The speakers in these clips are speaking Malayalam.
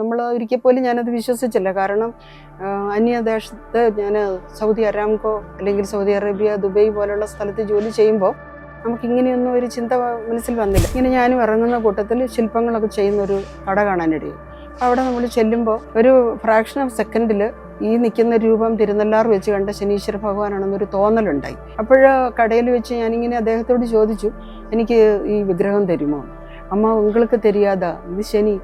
നമ്മൾ ഒരിക്കൽ പോലും ഞാനത് വിശ്വസിച്ചില്ല. കാരണം അന്യദേശത്ത് ഞാൻ സൗദി അരാംകോ അല്ലെങ്കിൽ സൗദി അറേബ്യ ദുബൈ പോലുള്ള സ്ഥലത്ത് ജോലി ചെയ്യുമ്പോൾ നമുക്കിങ്ങനെയൊന്നും ഒരു ചിന്ത മനസ്സിൽ വന്നില്ല. ഇങ്ങനെ ഞാനും ഇറങ്ങുന്ന കൂട്ടത്തിൽ ശില്പങ്ങളൊക്കെ ചെയ്യുന്ന ഒരു കട കാണാനിടയിൽ അവിടെ നമ്മൾ ചെല്ലുമ്പോൾ ഒരു ഫ്രാക്ഷൻ ഓഫ് സെക്കൻഡിൽ ഈ നിൽക്കുന്ന രൂപം തിരുനെല്ലാർ വെച്ച് കണ്ട ശനീശ്വര ഭഗവാനാണെന്നൊരു തോന്നലുണ്ടായി. അപ്പോൾ കടയിൽ വെച്ച് ഞാനിങ്ങനെ അദ്ദേഹത്തോട് ചോദിച്ചു എനിക്ക് ഈ വിഗ്രഹം തരുമോ? അമ്മ ഉങ്ങൾക്ക് തരിയാതാ. ഇത് ശനി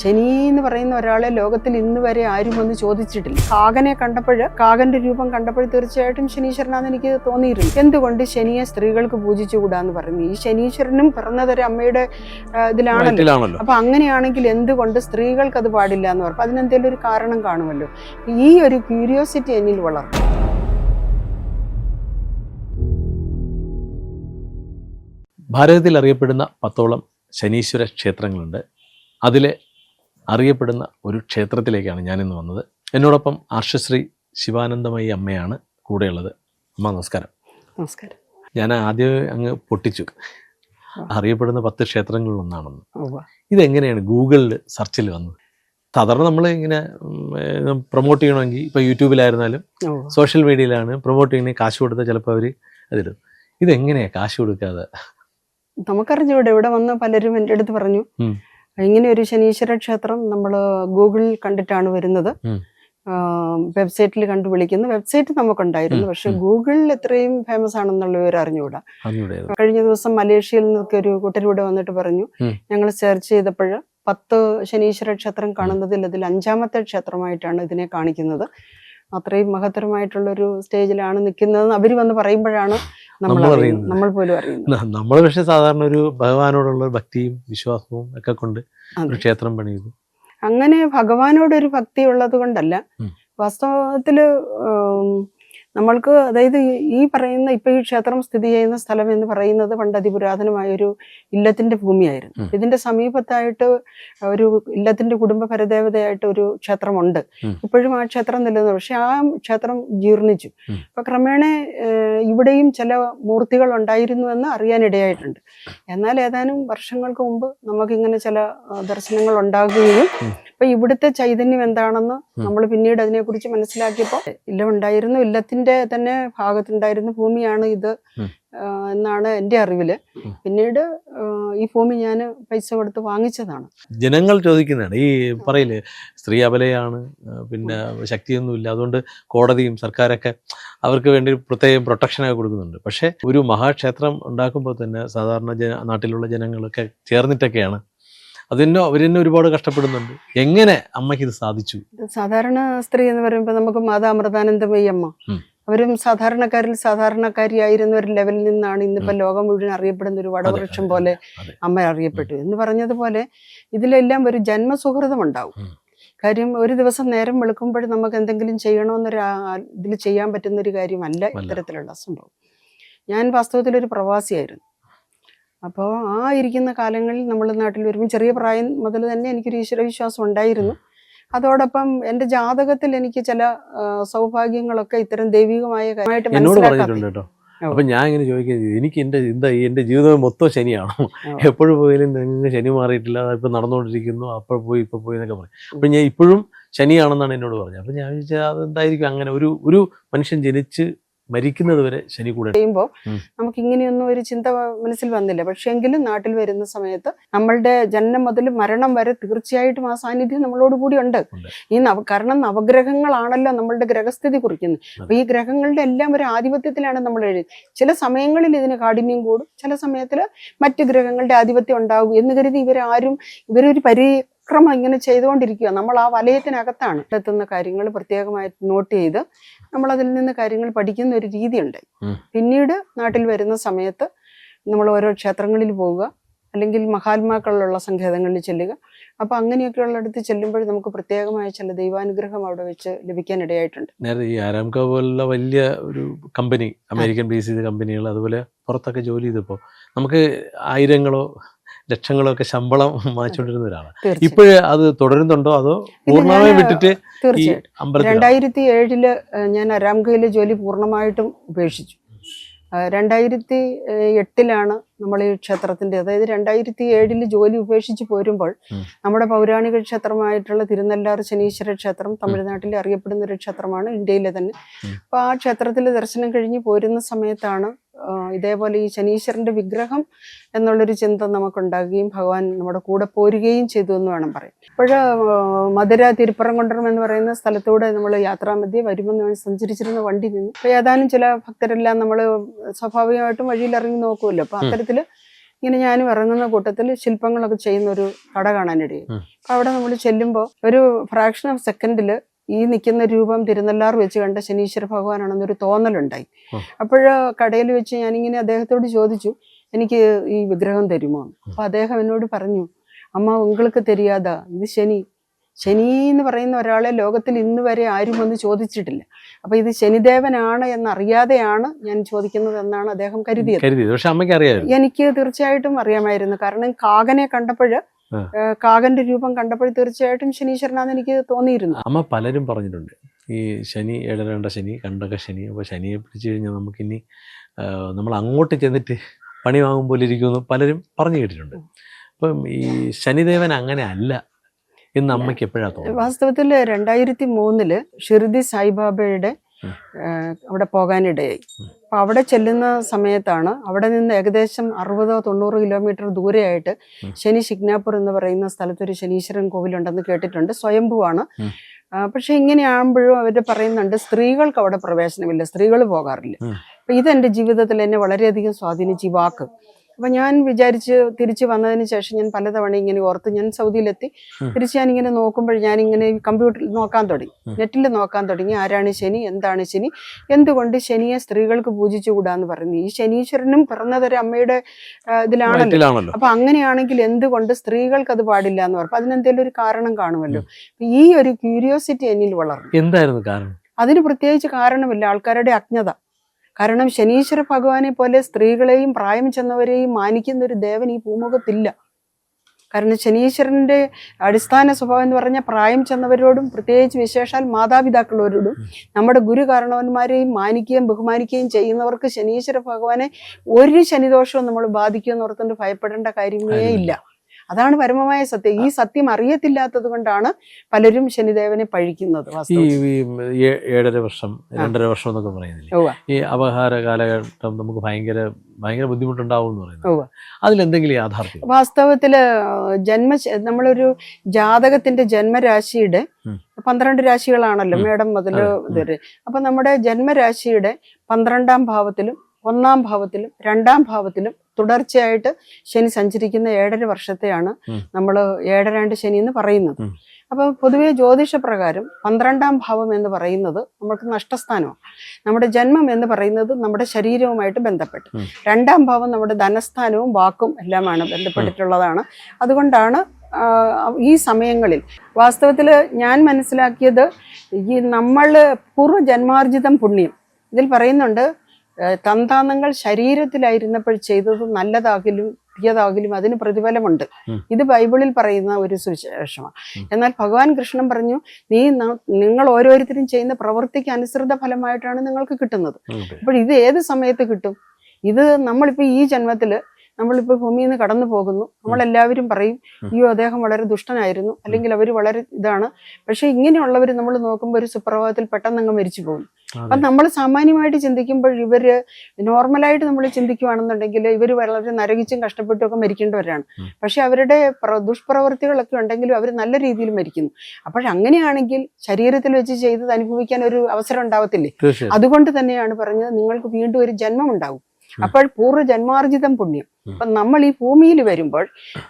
ശനി എന്ന് പറയുന്ന ഒരാളെ ലോകത്തിൽ ഇന്ന് വരെ ആരും ഒന്ന് ചോദിച്ചിട്ടില്ല. കാകനെ കണ്ടപ്പോൾ കാകന്റെ രൂപം കണ്ടപ്പോൾ തീർച്ചയായിട്ടും ശനീശ്വരനാന്ന് എനിക്ക് തോന്നിയിരുന്നു. എന്തുകൊണ്ട് ശനിയെ സ്ത്രീകൾക്ക് പൂജിച്ചുകൂടാന്ന് പറഞ്ഞു? ഈ ശനീശ്വരനും പിറന്നതൊരു അമ്മയുടെ ഇതിലാണല്ലോ. അപ്പൊ അങ്ങനെയാണെങ്കിൽ എന്തുകൊണ്ട് സ്ത്രീകൾക്ക് അത് പാടില്ല എന്ന് പറഞ്ഞു അതിനെന്തെങ്കിലും ഒരു കാരണം കാണുമല്ലോ. ഈ ഒരു ക്യൂരിയോസിറ്റി എന്നിൽ വളർന്നു. ഭാരതത്തിൽ അറിയപ്പെടുന്ന പത്തോളം ശനീശ്വര ക്ഷേത്രങ്ങളുണ്ട്. അതിലെ അറിയപ്പെടുന്ന ഒരു ക്ഷേത്രത്തിലേക്കാണ് ഞാനിന്ന് വന്നത്. എന്നോടൊപ്പം ആർഷശ്രീ ശിവാനന്ദമയി അമ്മയാണ് കൂടെയുള്ളത്. അമ്മ നമസ്കാരം. നമസ്കാരം. ഞാൻ ആദ്യം അങ്ങ് പൊട്ടിച്ചു. അറിയപ്പെടുന്ന പത്ത് ക്ഷേത്രങ്ങളിൽ ഒന്നാണെന്ന് ഇതെങ്ങനെയാണ് ഗൂഗിളിൽ സെർച്ചിൽ വന്നത്? സാധാരണ നമ്മൾ ഇങ്ങനെ പ്രൊമോട്ട് ചെയ്യണമെങ്കിൽ ഇപ്പോൾ യൂട്യൂബിലായിരുന്നാലും. സോഷ്യൽ മീഡിയയിലാണ് പ്രൊമോട്ട് ചെയ്യണമെങ്കിൽ കാശ് കൊടുത്താൽ ചിലപ്പോൾ അവർ അതിടും. ഇതെങ്ങനെയാണ് കാശ് കൊടുക്കാതെ? നമുക്കറിഞ്ഞൂടെ ഇവിടെ വന്ന പലരും എന്റെ അടുത്ത് പറഞ്ഞു. ഇങ്ങനെ ഒരു ശനീശ്വര ക്ഷേത്രം നമ്മൾ ഗൂഗിളിൽ കണ്ടിട്ടാണ് വരുന്നത്. വെബ്സൈറ്റിൽ കണ്ടു വിളിക്കുന്നു. വെബ്സൈറ്റ് നമുക്കുണ്ടായിരുന്നു. പക്ഷെ. ഗൂഗിളിൽ എത്രയും ഫേമസ് ആണെന്നുള്ള വിവരം അറിഞ്ഞുകൂടാ. കഴിഞ്ഞ ദിവസം മലേഷ്യയിൽ നിന്നൊക്കെ ഒരു കൂട്ടരൂടെ വന്നിട്ട് പറഞ്ഞു. ഞങ്ങൾ സെർച്ച് ചെയ്തപ്പോൾ പത്ത് ശനീശ്വര ക്ഷേത്രം കാണുന്നതിൽ അതിൽ അഞ്ചാമത്തെ ക്ഷേത്രമായിട്ടാണ് ഇതിനെ കാണിക്കുന്നത്. അത്രയും മഹത്തരമായിട്ടുള്ള ഒരു സ്റ്റേജിലാണ് നിൽക്കുന്നതെന്ന് അവർ വന്ന് പറയുമ്പോഴാണ് നമ്മൾ അറിയുന്നത്. നമ്മൾ പോലും അറിയുന്നത്. നമ്മൾ പക്ഷെ സാധാരണ ഒരു ഭഗവാനോടുള്ള ഒരു ഭക്തിയും വിശ്വാസവും ഒക്കെ കൊണ്ട് ഒരു ക്ഷേത്രം പണിയുന്നു. അങ്ങനെ ഭഗവാനോടൊരു ഭക്തി ഉള്ളത് കൊണ്ടല്ല വാസ്തവത്തിൽ നമ്മൾക്ക് അതായത് ഈ- പറയുന്ന ഇപ്പൊ ഈ ക്ഷേത്രം സ്ഥിതി ചെയ്യുന്ന സ്ഥലം എന്ന് പറയുന്നത് പണ്ട് അതിപുരാതനമായ ഒരു ഇല്ലത്തിന്റെ ഭൂമിയായിരുന്നു. ഇതിന്റെ സമീപത്തായിട്ട് ഒരു ഇല്ലത്തിന്റെ കുടുംബ പരദേവതയായിട്ട് ഒരു ക്ഷേത്രമുണ്ട്. ഇപ്പോഴും ആ ക്ഷേത്രം നിലനിന്നു. പക്ഷെ ആ ക്ഷേത്രം ജീർണിച്ചു. അപ്പൊ ക്രമേണ ഇവിടെയും ചില മൂർത്തികൾ ഉണ്ടായിരുന്നു എന്ന് അറിയാനിടയായിട്ടുണ്ട്. എന്നാൽ ഏതാനും വർഷങ്ങൾക്ക് മുമ്പ് നമുക്കിങ്ങനെ ചില ദർശനങ്ങൾ ഉണ്ടാകുകയും ഇപ്പൊ ഇവിടുത്തെ ചൈതന്യം എന്താണെന്ന് നമ്മൾ പിന്നീട് അതിനെക്കുറിച്ച് മനസ്സിലാക്കിയപ്പോൾ ഇല്ല ഉണ്ടായിരുന്നു. ഇല്ലത്തിന്റെ തന്നെ ഭാഗത്തുണ്ടായിരുന്ന ഭൂമിയാണ് ഇത് എന്നാണ് എന്റെ അറിവിൽ. പിന്നീട് ഈ ഭൂമി ഞാൻ പൈസ കൊടുത്ത് വാങ്ങിച്ചതാണ്. ജനങ്ങൾ ചോദിക്കുന്നതാണ്. ഈ പറയില്ലേ സ്ത്രീ അബലയാണ് പിന്നെ ശക്തിയൊന്നുമില്ല. അതുകൊണ്ട് കോടതിയും സർക്കാരൊക്കെ അവർക്ക് വേണ്ടി പ്രത്യേകം പ്രൊട്ടക്ഷനൊക്കെ കൊടുക്കുന്നുണ്ട്. പക്ഷേ ഒരു മഹാക്ഷേത്രം ഉണ്ടാക്കുമ്പോൾ തന്നെ സാധാരണ ജന നാട്ടിലുള്ള ജനങ്ങളൊക്കെ ചേർന്നിട്ടൊക്കെയാണ്. അതിന് അവർ തന്നെ ഒരുപാട് കഷ്ടപ്പെടുന്നുണ്ട്. എങ്ങനെ അമ്മയ്ക്ക് ഇത് സാധിച്ചു? സാധാരണ സ്ത്രീ എന്ന് പറയുമ്പോൾ നമുക്ക് മാതാ അമൃതാനന്ദമയി അമ്മ. ഉം. അവരും സാധാരണക്കാരിൽ സാധാരണക്കാരിയായിരുന്ന ഒരു ലെവലിൽ നിന്നാണ് ഇന്നിപ്പോ ലോകം മുഴുവൻ അറിയപ്പെടുന്ന ഒരു വടവൃക്ഷം പോലെ അമ്മ അറിയപ്പെട്ടു. എന്ന് പറഞ്ഞതുപോലെ ഇതിലെല്ലാം ഒരു ജന്മസുഹൃതം ഉണ്ടാവും. കാര്യം ഒരു ദിവസം നേരം വെളുക്കുമ്പോൾ നമുക്ക് എന്തെങ്കിലും ചെയ്യണമെന്നൊരു ഇതിൽ ചെയ്യാൻ പറ്റുന്ന ഒരു കാര്യമല്ല. ഇത്തരത്തിലുള്ള സംഭവം ഞാൻ വാസ്തവത്തിൽ ഒരു പ്രവാസിയായിരുന്നു. അപ്പോൾ ആ ഇരിക്കുന്ന കാലങ്ങളിൽ നമ്മൾ നാട്ടിൽ വരുമ്പോൾ ചെറിയ പ്രായം മുതൽ തന്നെ എനിക്കൊരു ഈശ്വരവിശ്വാസം ഉണ്ടായിരുന്നു. അതോടൊപ്പം എന്റെ ജാതകത്തിൽ എനിക്ക് ചില സൗഭാഗ്യങ്ങളൊക്കെ ഇത്തരം ദൈവികമായ കാര്യമായിട്ട്. അപ്പൊ ഞാൻ ഇങ്ങനെ ചോദിക്കുന്നത് എനിക്ക് എന്റെ എന്താ എന്റെ ജീവിതം മൊത്തം ശനിയാണോ? എപ്പോഴും പോയാലും നിങ്ങൾക്ക് ശനി മാറിയിട്ടില്ല ഇപ്പൊ നടന്നുകൊണ്ടിരിക്കുന്നു അപ്പോൾ പോയി ഇപ്പൊ പോയി എന്നൊക്കെ പറയും. അപ്പൊ ഞാൻ ഇപ്പോഴും ശനിയാണെന്നാണ് എന്നോട് പറഞ്ഞത്. അപ്പൊ ഞാൻ ചോദിച്ചാൽ അതെന്തായിരിക്കും? അങ്ങനെ ഒരു ഒരു മനുഷ്യൻ ജനിച്ച് മരിക്കുന്നത് വരെ ശനി കൂടെ ചെയ്യുമ്പോൾ നമുക്ക് ഇങ്ങനെയൊന്നും ഒരു ചിന്ത മനസ്സിൽ വന്നില്ല. പക്ഷെ എങ്കിലും നാട്ടിൽ വരുന്ന സമയത്ത് നമ്മളുടെ ജനനം മുതൽ മരണം വരെ തീർച്ചയായിട്ടും ആ സാന്നിധ്യം നമ്മളോട് കൂടി ഉണ്ട്. ഈ നവ കാരണം നവഗ്രഹങ്ങളാണല്ലോ നമ്മളുടെ ഗ്രഹസ്ഥിതി കുറിക്കുന്നത്. അപ്പൊ ഈ ഗ്രഹങ്ങളുടെ എല്ലാം ഒരു ആധിപത്യത്തിലാണ് നമ്മൾ എഴുതി ചില സമയങ്ങളിൽ ഇതിന് കാഠിന്യം കൂടും. ചില സമയത്തിൽ മറ്റു ഗ്രഹങ്ങളുടെ ആധിപത്യം ഉണ്ടാകും എന്ന് കരുതി ഇവരാരും ഇവരൊരു പരിക്രമം ഇങ്ങനെ ചെയ്തുകൊണ്ടിരിക്കുക നമ്മൾ ആ വലയത്തിനകത്താണ്. എത്തുന്ന കാര്യങ്ങൾ പ്രത്യേകമായി നോട്ട് ചെയ്ത് നമ്മൾ അതിൽ നിന്ന് കാര്യങ്ങൾ പഠിക്കുന്ന ഒരു രീതിയുണ്ട്. ഉണ്ട് പിന്നീട് നാട്ടിൽ വരുന്ന സമയത്ത് നമ്മൾ ഓരോ ക്ഷേത്രങ്ങളിൽ പോവുക അല്ലെങ്കിൽ മഹാത്മാക്കളുള്ള സങ്കേതങ്ങളിൽ ചെല്ലുക. അപ്പൊ അങ്ങനെയൊക്കെയുള്ളിടത്ത് ചെല്ലുമ്പോൾ നമുക്ക് പ്രത്യേകമായ ചില ദൈവാനുഗ്രഹം അവിടെ വെച്ച് ലഭിക്കാൻ ഇടയായിട്ടുണ്ട് നേരെ ഈ ആരാംക പോലുള്ള വലിയ ഒരു കമ്പനി അമേരിക്കൻ ബേസ് ചെയ്ത കമ്പനികൾ അതുപോലെ പുറത്തൊക്കെ ജോലി ചെയ്തപ്പോൾ നമുക്ക് ആയിരങ്ങളോ ലക്ഷങ്ങളോ ഒക്കെ ശമ്പളം വാങ്ങിച്ചുകൊണ്ടിരുന്ന ഒരാളാണ് ഇപ്പോഴേ അത് തുടരുന്നുണ്ടോ? അതോ പൂർണമായും വിട്ടിട്ട് ഈ തീർച്ചയായിട്ടും. അമ്പലത്തിൽ രണ്ടായിരത്തി ഏഴിൽ ഞാൻ അരാംകയിലെ ജോലി പൂർണമായിട്ടും ഉപേക്ഷിച്ചു. രണ്ടായിരത്തി എട്ടിലാണ് നമ്മൾ ഈ ക്ഷേത്രത്തിന്റെ അതായത് രണ്ടായിരത്തി ഏഴിൽ ജോലി ഉപേക്ഷിച്ച് പോരുമ്പോൾ നമ്മുടെ പൗരാണിക ക്ഷേത്രമായിട്ടുള്ള തിരുനെല്ലാർ ശനീശ്വര ക്ഷേത്രം തമിഴ്നാട്ടിൽ അറിയപ്പെടുന്ന ഒരു ക്ഷേത്രമാണ് ഇന്ത്യയിലെ തന്നെ. അപ്പോൾ അപ്പൊ ആ ക്ഷേത്രത്തിൽ ദർശനം കഴിഞ്ഞ് പോരുന്ന സമയത്താണ് ഇതേപോലെ ഈ ശനീശ്വരന്റെ വിഗ്രഹം എന്നുള്ളൊരു ചിന്ത നമുക്കുണ്ടാകുകയും ഭഗവാൻ നമ്മുടെ കൂടെ പോരുകയും ചെയ്തു എന്ന് വേണം പറയാം ഇപ്പോഴ് മധുര തിരുപ്പറംകുണ്ടം എന്ന് പറയുന്ന സ്ഥലത്തൂടെ നമ്മൾ യാത്രാമധ്യേ വരുമ്പോൾ നമ്മൾ സഞ്ചരിച്ചിരുന്ന വണ്ടി നിന്ന്. അപ്പൊ ഏതാനും ചില ഭക്തരെല്ലാം നമ്മൾ സ്വാഭാവികമായിട്ടും വഴിയിൽ ഇറങ്ങി നോക്കുമല്ലോ അപ്പൊ അത്തരത്തിൽ ഇങ്ങനെ ഞാനും ഇറങ്ങുന്ന കൂട്ടത്തിൽ ശില്പങ്ങളൊക്കെ ചെയ്യുന്ന ഒരു കട കാണാനിടയായി. അപ്പോൾ അപ്പൊ അവിടെ നമ്മൾ ചെല്ലുമ്പോൾ ഒരു ഫ്രാക്ഷൻ ഓഫ് സെക്കൻഡിൽ ഈ നിൽക്കുന്ന രൂപം തിരുനെല്ലാർ വെച്ച് കണ്ട ശനീശ്വര ഭഗവാനാണെന്നൊരു തോന്നലുണ്ടായി. അപ്പോൾ അപ്പോഴ് കടയിൽ വെച്ച് ഞാനിങ്ങനെ അദ്ദേഹത്തോട് ചോദിച്ചു എനിക്ക് ഈ വിഗ്രഹം തരുമോ. അപ്പൊ അദ്ദേഹം എന്നോട് പറഞ്ഞു അമ്മ ഉങ്ങൾക്ക് തെരിയാതാ. ഇത് ശനി. ശനി എന്ന് പറയുന്ന ഒരാളെ ലോകത്തിൽ ഇന്ന് വരെ ആരും ഒന്ന് ചോദിച്ചിട്ടില്ല. അപ്പൊ ഇത് ശനിദേവനാണ് എന്നറിയാതെയാണ് ഞാൻ ചോദിക്കുന്നത് എന്നാണ് അദ്ദേഹം കരുതിയത്. എനിക്ക് തീർച്ചയായിട്ടും അറിയാമായിരുന്നു. കാരണം കാകനെ കണ്ടപ്പോഴ് ആ. കാകന്റെ രൂപം കണ്ടപ്പോൾ തീർച്ചയായിട്ടും ശനീശ്വരനാന്ന് എനിക്ക് തോന്നിയിരുന്നു. അമ്മ പലരും പറഞ്ഞിട്ടുണ്ട്. ഈ ശനി ഏഴരണ്ട ശനി കണ്ടക ശനി അപ്പോൾ ശനിയെ പിടിച്ചു കഴിഞ്ഞാൽ നമുക്കിനി ഇനി നമ്മൾ അങ്ങോട്ട് ചെന്നിട്ട് പണി വാങ്ങും പോലെ ഇരിക്കുമെന്ന് പലരും പറഞ്ഞു കേട്ടിട്ടുണ്ട്. അപ്പം ഈ ശനിദേവൻ അങ്ങനെ അല്ല എന്ന് അമ്മയ്ക്ക് എപ്പോഴാണ് തോന്നുന്നത്? വാസ്തവത്തിൽ രണ്ടായിരത്തി മൂന്നിൽ ഷിർദി സായിബാബയുടെ അവിടെ പോകാനിടയായി. അപ്പോൾ അപ്പൊ അവിടെ ചെല്ലുന്ന സമയത്താണ് അവിടെ നിന്ന് ഏകദേശം അറുപതോ തൊണ്ണൂറ് കിലോമീറ്റർ ദൂരെയായിട്ട്. ശനി ശിഗ്നാപൂർ എന്ന് പറയുന്ന സ്ഥലത്തൊരു ശനീശ്വരൻ കോവിലുണ്ടെന്ന് കേട്ടിട്ടുണ്ട്. സ്വയംഭുവാണ്. പക്ഷെ ഇങ്ങനെയാകുമ്പോഴും അവർ പറയുന്നുണ്ട് സ്ത്രീകൾക്ക് അവിടെ പ്രവേശനമില്ല സ്ത്രീകൾ പോകാറില്ല. അപ്പം ഇതെന്റെ ജീവിതത്തിൽ എന്നെ വളരെയധികം സ്വാധീനിച്ചു ഈ വാക്ക്. അപ്പൊ ഞാൻ വിചാരിച്ച് തിരിച്ചു വന്നതിന് ശേഷം ഞാൻ പലതവണ ഇങ്ങനെ ഓർത്ത് ഞാൻ സൗദിയിലെത്തി. തിരിച്ച് ഞാൻ ഇങ്ങനെ നോക്കുമ്പോൾ ഞാൻ ഇങ്ങനെ കമ്പ്യൂട്ടറിൽ നോക്കാൻ തുടങ്ങി. നെറ്റിൽ നോക്കാൻ തുടങ്ങി. ആരാണ് ശനി? എന്താണ് ശനി? എന്തുകൊണ്ട് ശനിയെ സ്ത്രീകൾക്ക് പൂജിച്ചുകൂടാന്ന് പറയുന്നു. ഈ ശനീശ്വരനും പിറന്നതൊരു അമ്മയുടെ ഇതിലാണല്ലോ. അപ്പൊ അങ്ങനെയാണെങ്കിൽ എന്തുകൊണ്ട് സ്ത്രീകൾക്ക് അത് പാടില്ല എന്ന് പറഞ്ഞു. അതിനെന്തെങ്കിലും ഒരു കാരണം കാണുമല്ലോ. ഈ ഒരു ക്യൂരിയോസിറ്റി എന്നിൽ വളർന്നു. എന്തായിരുന്നു കാരണം? അതിന് പ്രത്യേകിച്ച് കാരണമില്ല. ആൾക്കാരുടെ അജ്ഞത. കാരണം ശനീശ്വര ഭഗവാനെ പോലെ സ്ത്രീകളെയും പ്രായം ചെന്നവരെയും മാനിക്കുന്ന ഒരു ദേവൻ ഈ ഭൂമുഖത്തില്ല. കാരണം ശനീശ്വരന്റെ അടിസ്ഥാന സ്വഭാവം എന്ന് പറഞ്ഞാൽ പ്രായം ചെന്നവരോടും പ്രത്യേകിച്ച് വിശേഷാൽ മാതാപിതാക്കളോരോടും നമ്മുടെ ഗുരു കാരണവന്മാരെയും മാനിക്കുകയും ബഹുമാനിക്കുകയും ചെയ്യുന്നവർക്ക് ശനീശ്വര ഭഗവാനെ ഒരു ശനിദോഷവും നമ്മൾ ബാധിക്കുമെന്ന് ഓർത്തുകൊണ്ട് ഭയപ്പെടേണ്ട കാര്യമേ ഇല്ല. അതാണ് പരമമായ സത്യം. ഈ സത്യം അറിയത്തില്ലാത്തത് കൊണ്ടാണ് പലരും ശനിദേവനെ പഴിക്കുന്നത് ഈ ഏഴര വർഷം രണ്ടര വർഷം എന്നൊക്കെ പറയുന്നില്ലേ? ഈ അപഹാര കാലഘട്ടം നമുക്ക് ഭയങ്കര ഭയങ്കര ബുദ്ധിമുട്ടുണ്ടാവും എന്ന് പറയുന്നത്. അതിലെന്തെങ്കിലും യാഥാർത്ഥ്യം? വാസ്തവത്തിൽ ജന്മ നമ്മളൊരു ജാതകത്തിന്റെ ജന്മരാശിയുടെ. പന്ത്രണ്ട് രാശികളാണല്ലോ മേഡം മേടം മുതൽ ഇതുവരെ അപ്പൊ നമ്മുടെ ജന്മരാശിയുടെ പന്ത്രണ്ടാം ഭാവത്തിലും ഒന്നാം ഭാവത്തിലും രണ്ടാം ഭാവത്തിലും തുടർച്ചയായിട്ട് ശനി സഞ്ചരിക്കുന്ന ഏഴര വർഷത്തെയാണ് നമ്മൾ ഏഴരാണ്ട് ശനി എന്ന് പറയുന്നത്. ഉം. അപ്പൊ പൊതുവെ ജ്യോതിഷപ്രകാരം പന്ത്രണ്ടാം ഭാവം എന്ന് പറയുന്നത് നമ്മൾക്ക് നഷ്ടസ്ഥാനമാണ്. നമ്മുടെ ജന്മം എന്ന് പറയുന്നത് നമ്മുടെ ശരീരവുമായിട്ട് ബന്ധപ്പെട്ട്. രണ്ടാം ഭാവം നമ്മുടെ ധനസ്ഥാനവും വാക്കും എല്ലാമാണ് ബന്ധപ്പെട്ടിട്ടുള്ളതാണ്. അതുകൊണ്ടാണ് ഈ സമയങ്ങളിൽ വാസ്തവത്തിൽ ഞാൻ മനസ്സിലാക്കിയത് ഈ നമ്മൾ പൂർവജന്മാർജിതം പുണ്യം. ഇതിൽ പറയുന്നുണ്ട് ഏഹ് തന്താന്തങ്ങൾ ശരീരത്തിലായിരുന്നപ്പോൾ ചെയ്തത് നല്ലതാകിലും തീയതാകിലും അതിന് പ്രതിഫലമുണ്ട്. ഇത് ബൈബിളിൽ പറയുന്ന ഒരു സുവിശേഷമാണ്. എന്നാൽ ഭഗവാൻ കൃഷ്ണൻ പറഞ്ഞു നീ നിങ്ങൾ ഓരോരുത്തരും ചെയ്യുന്ന പ്രവൃത്തിക്ക് അനുസൃത ഫലമായിട്ടാണ് നിങ്ങൾക്ക് കിട്ടുന്നത്. അപ്പോൾ ഇത് ഏത് സമയത്ത് കിട്ടും? ഇത് നമ്മളിപ്പോൾ ഈ ജന്മത്തിൽ നമ്മളിപ്പോ ഭൂമിയിൽ നിന്ന് കടന്നു പോകുന്നു. നമ്മളെല്ലാവരും പറയും. അയ്യോ അദ്ദേഹം വളരെ ദുഷ്ടനായിരുന്നു. അല്ലെങ്കിൽ അവർ വളരെ ഇതാണ്. പക്ഷെ ഇങ്ങനെയുള്ളവർ നമ്മൾ നോക്കുമ്പോൾ ഒരു സുപ്രഭാതത്തിൽ പെട്ടെന്ന് അങ്ങ് മരിച്ചു പോകും അപ്പൊ നമ്മൾ സാമാന്യമായിട്ട് ചിന്തിക്കുമ്പോൾ ഇവർ നോർമലായിട്ട് നമ്മൾ ചിന്തിക്കുകയാണെന്നുണ്ടെങ്കിൽ ഇവർ വളരെ നരകിച്ചും കഷ്ടപ്പെട്ടും ഒക്കെ മരിക്കേണ്ടവരാണ്. പക്ഷെ അവരുടെ പ്ര- ദുഷ്പ്രവൃത്തികളൊക്കെ ഉണ്ടെങ്കിലും അവർ നല്ല രീതിയിൽ മരിക്കുന്നു. അപ്പോഴങ്ങനെയാണെങ്കിൽ ശരീരത്തിൽ വെച്ച് ചെയ്തത് അനുഭവിക്കാൻ ഒരു അവസരം ഉണ്ടാവത്തില്ലേ? അതുകൊണ്ട് തന്നെയാണ് പറഞ്ഞത് നിങ്ങൾക്ക് വീണ്ടും ഒരു ജന്മം ഉണ്ടാവും. അപ്പോൾ പൂർവ ജന്മാർജിതം പുണ്യം. അപ്പൊ നമ്മൾ ഈ ഭൂമിയിൽ വരുമ്പോൾ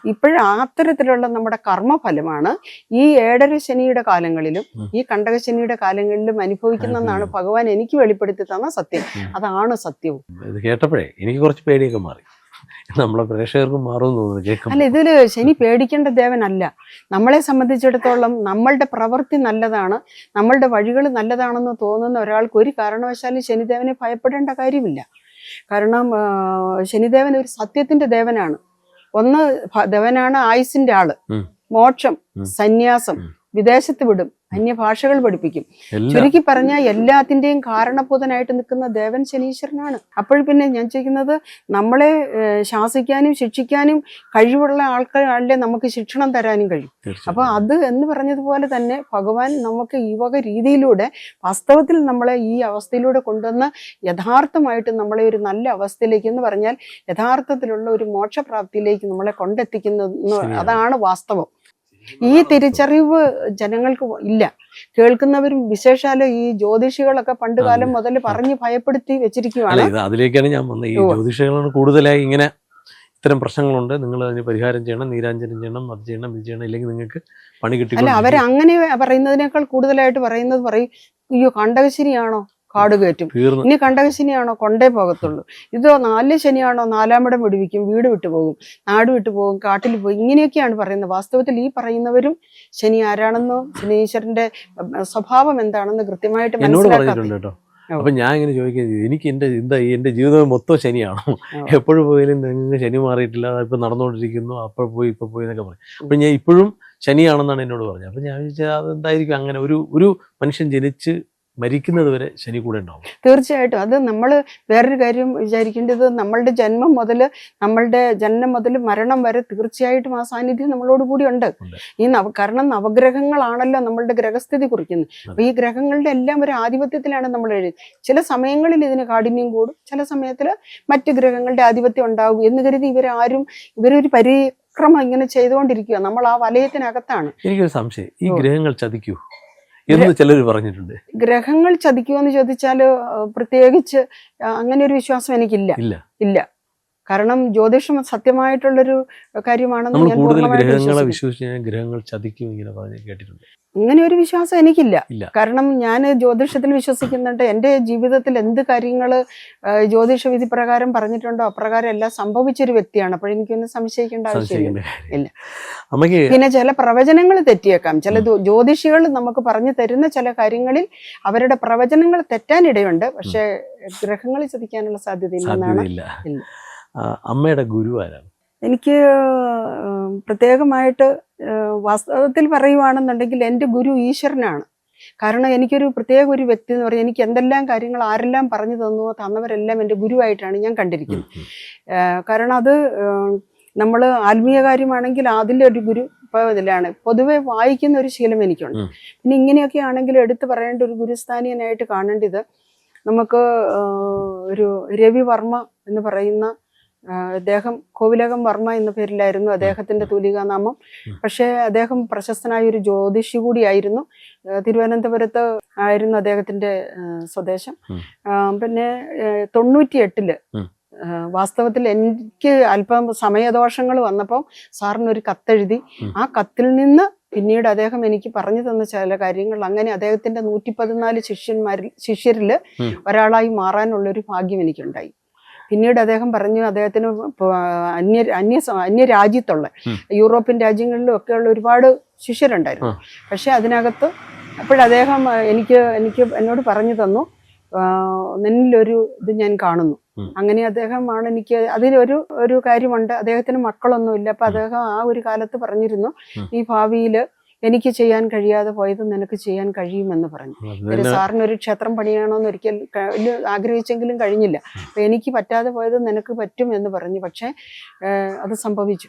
ഇപ്പോഴും അത്തരത്തിലുള്ള നമ്മുടെ കർമ്മഫലമാണ് ഈ ഏഴര ശനിയുടെ കാലങ്ങളിലും ഈ കണ്ടകശനിയുടെ കാലങ്ങളിലും അനുഭവിക്കുന്നെന്നാണ് ഭഗവാൻ എനിക്ക് വെളിപ്പെടുത്തി തന്ന സത്യം. അതാണ് സത്യവും. ഇത് കേട്ടപ്പോഴേ എനിക്ക് കുറച്ച് പേടിയൊക്കെ മാറി. നമ്മളെ പ്രേക്ഷകർക്കും മാറും അല്ല ഇതിൽ ശനി പേടിക്കേണ്ട ദേവനല്ല. നമ്മളെ സംബന്ധിച്ചിടത്തോളം നമ്മളുടെ പ്രവൃത്തി നല്ലതാണ് നമ്മളുടെ വഴികൾ നല്ലതാണെന്ന് തോന്നുന്ന ഒരാൾക്ക് ഒരു കാരണവശാലും ശനിദേവനെ ഭയപ്പെടേണ്ട കാര്യമില്ല. കാരണം ശനിദേവൻ ഒരു സത്യത്തിന്റെ ദേവനാണ്. ഒന്ന് ദേവനാണ് ആയുസിന്റെ ആൾ. മോക്ഷം സന്യാസം. വിദേശത്ത് വിടും. അന്യഭാഷകൾ പഠിപ്പിക്കും. ചുരുക്കി പറഞ്ഞാൽ എല്ലാത്തിന്റെയും കാരണബോധനായിട്ട് നിൽക്കുന്ന ദേവൻ ശനീശ്വരനാണ്. അപ്പോൾ പിന്നെ ഞാൻ ചോദിക്കുന്നത് നമ്മളെ ശാസിക്കാനും ശിക്ഷിക്കാനും കഴിവുള്ള ആൾക്കാരല്ലേ നമുക്ക് ശിക്ഷണം തരാനും കഴിയും. അപ്പൊ അത് എന്ന് പറഞ്ഞതുപോലെ തന്നെ ഭഗവാൻ നമുക്ക് ഈ വക രീതിയിലൂടെ വാസ്തവത്തിൽ നമ്മളെ ഈ അവസ്ഥയിലൂടെ കൊണ്ടുവന്ന് യഥാർത്ഥമായിട്ട് നമ്മളെ ഒരു നല്ല അവസ്ഥയിലേക്ക് എന്ന് പറഞ്ഞാൽ യഥാർത്ഥത്തിലുള്ള ഒരു മോക്ഷപ്രാപ്തിയിലേക്ക് നമ്മളെ കൊണ്ടെത്തിക്കുന്ന അതാണ് വാസ്തവം. ഈ തിരിച്ചറിവ് ജനങ്ങൾക്ക് ഇല്ല. കേൾക്കുന്നവരും വിശേഷാലും ഈ ജ്യോതിഷികളൊക്കെ പണ്ട് കാലം മുതൽ പറഞ്ഞ് ഭയപ്പെടുത്തി വെച്ചിരിക്കുകയാണ് അതിലേക്കാണ് ഞാൻ വന്നത്. ഈ ജ്യോതിഷികളാണ് കൂടുതലായി ഇങ്ങനെ ഇത്തരം പ്രശ്നങ്ങളുണ്ട്. നിങ്ങൾ അതിന് പരിഹാരം ചെയ്യണം നീരാഞ്ജനം ചെയ്യണം അത് ചെയ്യണം ഇത് ചെയ്യണം ഇല്ലെങ്കിൽ നിങ്ങൾക്ക് പണി അല്ല കിട്ടി അവർ അങ്ങനെ പറയുന്നതിനേക്കാൾ കൂടുതലായിട്ട് പറയുന്നത് പറയും അയ്യോ കണ്ടകശനിയാണോ കാട് കയറ്റും. ഇനി ഇനി കണ്ടകശനിയാണോ കൊണ്ടേ പോകത്തുള്ളൂ. ഇതോ നാല് ശനിയാണോ? നാലാമിടം വിടുവിക്കും. വീട് വിട്ടു പോകും. നാട് വിട്ടു പോകും. കാട്ടിൽ പോകും ഇങ്ങനെയൊക്കെയാണ് പറയുന്നത്. വാസ്തവത്തിൽ ഈ പറയുന്നവരും ശനി ആരാണെന്നോ ശനീശ്വരന്റെ സ്വഭാവം എന്താണെന്ന് കൃത്യമായിട്ട് ഓ. അപ്പൊ ഞാൻ ഇങ്ങനെ ചോദിക്കുന്നത് എനിക്ക് എന്റെ എന്താ എന്റെ ജീവിതം മൊത്തം ശനിയാണോ? എപ്പോഴും പോയാലും നിങ്ങൾക്ക് ശനി മാറിയിട്ടില്ല. ഇപ്പൊ നടന്നുകൊണ്ടിരിക്കുന്നു. അപ്പോൾ പോയി ഇപ്പൊ പോയി എന്നൊക്കെ പറയും. അപ്പൊ ഞാൻ ഇപ്പോഴും ശനിയാണെന്നാണ് എന്നോട് പറഞ്ഞത്. അപ്പൊ ഞാൻ ചോദിച്ചാൽ അതെന്തായിരിക്കും അങ്ങനെ ഒരു ഒരു മനുഷ്യൻ ജനിച്ച് മരിക്കുന്നത് വരെ ശനി കൂടെ ഉണ്ടാവും. തീർച്ചയായിട്ടും. അത് നമ്മൾ വേറൊരു കാര്യം വിചാരിക്കേണ്ടത് നമ്മളുടെ ജന്മം മുതൽ നമ്മളുടെ ജനനം മുതൽ മരണം വരെ തീർച്ചയായിട്ടും ആ സാന്നിധ്യം നമ്മളോട് കൂടി ഉണ്ട്. ഈ നവ കാരണം നവഗ്രഹങ്ങളാണല്ലോ നമ്മളുടെ ഗ്രഹസ്ഥിതി കുറിക്കുന്നത്. അപ്പൊ ഈ ഗ്രഹങ്ങളുടെ എല്ലാം ഒരു ആധിപത്യത്തിലാണ് നമ്മൾ എഴുതി ചില സമയങ്ങളിൽ ഇതിന് കാഠിന്യം കൂടും. ചില സമയത്തിൽ മറ്റ് ഗ്രഹങ്ങളുടെ ആധിപത്യം ഉണ്ടാകും എന്ന് കരുതി ഇവരാരും ഇവരൊരു പരി പരിക്രമം ഇങ്ങനെ ചെയ്തുകൊണ്ടിരിക്കുക നമ്മൾ ആ വലയത്തിനകത്താണ്. എനിക്കൊരു സംശയം. ഈ ഗ്രഹങ്ങൾ ചതിക്കൂ. എന്ന് ചിലർ പറഞ്ഞിട്ടുണ്ട്. ഗ്രഹങ്ങൾ ചതിക്കുമെന്ന് ചോദിച്ചാൽ പ്രത്യേകിച്ച് അങ്ങനെ ഒരു വിശ്വാസം എനിക്കില്ല. ഇല്ല. ഇല്ല. കാരണം ജ്യോതിഷം സത്യമായിട്ടുള്ളൊരു കാര്യമാണെന്ന് ഞാൻ കൂടുതൽ ഗ്രഹങ്ങളെ. വിശ്വസിച്ച് കഴിഞ്ഞാൽ ഗ്രഹങ്ങൾ ചതിക്കും ഇങ്ങനെ പറഞ്ഞ് കേട്ടിട്ടുണ്ട്. അങ്ങനെ ഒരു വിശ്വാസം എനിക്കില്ല. കാരണം ഞാൻ ജ്യോതിഷത്തിൽ വിശ്വസിക്കുന്നുണ്ട്. എന്റെ ജീവിതത്തിൽ എന്ത് കാര്യങ്ങൾ ജ്യോതിഷ വിധി പ്രകാരം പറഞ്ഞിട്ടുണ്ടോ അപ്രകാരം എല്ലാം സംഭവിച്ചൊരു വ്യക്തിയാണ്. അപ്പോൾ എനിക്കൊന്നും സംശയിക്കേണ്ട ആവശ്യമില്ല. ഇല്ല. പിന്നെ ചില പ്രവചനങ്ങൾ തെറ്റിയേക്കാം. ചില ജ്യോതിഷികൾ നമുക്ക് പറഞ്ഞു തരുന്ന ചില കാര്യങ്ങളിൽ അവരുടെ പ്രവചനങ്ങൾ തെറ്റാനിടയുണ്ട്. പക്ഷേ ഗ്രഹങ്ങൾ ചതിക്കാനുള്ള സാധ്യത ഇല്ലെന്നാണ് അമ്മയുടെ ഗുരുവാരാണ് എനിക്ക് പ്രത്യേകമായിട്ട് വാസ്തവത്തിൽ പറയുവാണെന്നുണ്ടെങ്കിൽ എന്റെ ഗുരു ഈശ്വരനാണ്. കാരണം എനിക്കൊരു പ്രത്യേക ഒരു വ്യക്തി എന്ന് പറഞ്ഞാൽ എനിക്ക് എന്തെല്ലാം കാര്യങ്ങൾ ആരെല്ലാം പറഞ്ഞു തന്നോ തന്നവരെല്ലാം എന്റെ ഗുരുവായിട്ടാണ് ഞാൻ കണ്ടിരിക്കുന്നത്. കാരണം അത് നമ്മൾ ആത്മീയ കാര്യമാണെങ്കിൽ അതിന്റെ ഒരു ഗുരു ഇപ്പോൾ ഇതിലാണ് പൊതുവെ വായിക്കുന്ന ഒരു ശീലം എനിക്കുണ്ട്. പിന്നെ ഇങ്ങനെയൊക്കെ ആണെങ്കിൽ എടുത്തു പറയേണ്ട ഒരു ഗുരുസ്ഥാനീയനായിട്ട് കാണേണ്ടത് നമുക്ക് ഒരു രവി വർമ്മ എന്ന് പറയുന്ന അദ്ദേഹം കോവിലകം വർമ്മ എന്ന പേരിലായിരുന്നു അദ്ദേഹത്തിന്റെ തൂലികാനാമം. പക്ഷേ അദ്ദേഹം പ്രശസ്തനായ ഒരു ജ്യോതിഷി കൂടിയായിരുന്നു. തിരുവനന്തപുരത്ത് ആയിരുന്നു അദ്ദേഹത്തിന്റെ സ്വദേശം. പിന്നെ തൊണ്ണൂറ്റി എട്ടിൽ വാസ്തവത്തിൽ എനിക്ക് അല്പം സമയദോഷങ്ങൾ വന്നപ്പോൾ സാറിന് ഒരു കത്തെഴുതി. ആ. കത്തിൽ നിന്ന് പിന്നീട് അദ്ദേഹം എനിക്ക് പറഞ്ഞു തന്ന ചില കാര്യങ്ങൾ. അങ്ങനെ അദ്ദേഹത്തിന്റെ നൂറ്റി പതിനാല് ശിഷ്യന്മാരിൽ ശിഷ്യരിൽ ഒരാളായി മാറാനുള്ളൊരു ഭാഗ്യം എനിക്കുണ്ടായി. പിന്നീട് അദ്ദേഹം പറഞ്ഞു അദ്ദേഹത്തിന് അന്യ അന്യ അന്യ രാജ്യത്തുള്ള. യൂറോപ്യൻ രാജ്യങ്ങളിലും ഒക്കെയുള്ള ഒരുപാട് ശിഷ്യരുണ്ടായിരുന്നു. പക്ഷെ അതിനകത്ത് അപ്പോഴദ്ദേഹം എനിക്ക് എനിക്ക് എന്നോട് പറഞ്ഞു തന്നു നിന്നിലൊരു ഇത് ഞാൻ കാണുന്നു. അങ്ങനെ അദ്ദേഹമാണ് എനിക്ക് അതിലൊരു ഒരു കാര്യമുണ്ട്. അദ്ദേഹത്തിന് മക്കളൊന്നുമില്ല. അപ്പൊ അദ്ദേഹം ആ ഒരു കാലത്ത് പറഞ്ഞിരുന്നു ഈ ഭാവിയിൽ എനിക്ക് ചെയ്യാൻ കഴിയാതെ പോയത് നിനക്ക് ചെയ്യാൻ കഴിയുമെന്ന് പറഞ്ഞു. സാറിന് ഒരു ക്ഷേത്രം പണിയണമെന്ന് ഒരിക്കൽ ആഗ്രഹിച്ചെങ്കിലും കഴിഞ്ഞില്ല. അപ്പൊ എനിക്ക് പറ്റാതെ പോയത് നിനക്ക് പറ്റും എന്ന് പറഞ്ഞു. പക്ഷേ അത് സംഭവിച്ചു.